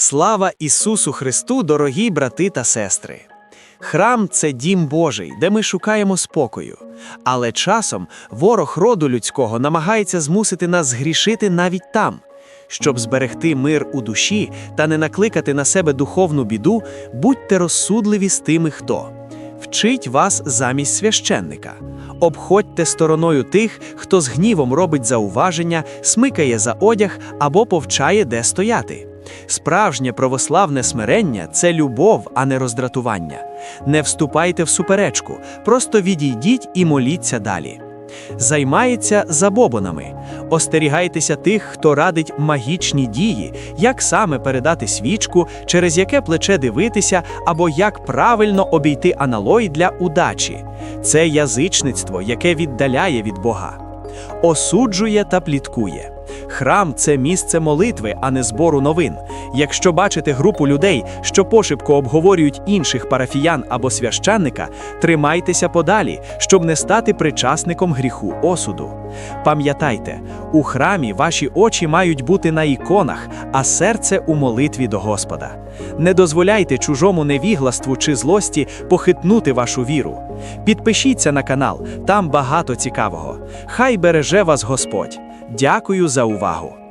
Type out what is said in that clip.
Слава Ісусу Христу, дорогі брати та сестри! Храм це дім Божий, де ми шукаємо спокою. Але часом ворог роду людського намагається змусити нас згрішити навіть там. Щоб зберегти мир у душі та не накликати на себе духовну біду, будьте розсудливі з тими, хто вчить вас замість священника. Обходьте стороною тих, хто з гнівом робить зауваження, смикає за одяг або повчає, де стояти. Справжнє православне смирення це любов, а не роздратування. Не вступайте в суперечку, просто відійдіть і моліться далі. Займається забобонами. Остерігайтеся тих, хто радить магічні дії, як саме передати свічку, через яке плече дивитися, або як правильно обійти аналой для удачі. Це язичництво, яке віддаляє від Бога. Осуджує та пліткує. Храм це місце молитви, а не збору новин. Якщо бачите групу людей, що пошепко обговорюють інших парафіян або священника, тримайтеся подалі, щоб не стати причасником гріху осуду. Пам'ятайте, у храмі ваші очі мають бути на іконах, а серце у молитві до Господа. Не дозволяйте чужому невігластву чи злості похитнути вашу віру. Підпишіться на канал, там багато цікавого. Хай береже вас Господь. Дякую за увагу!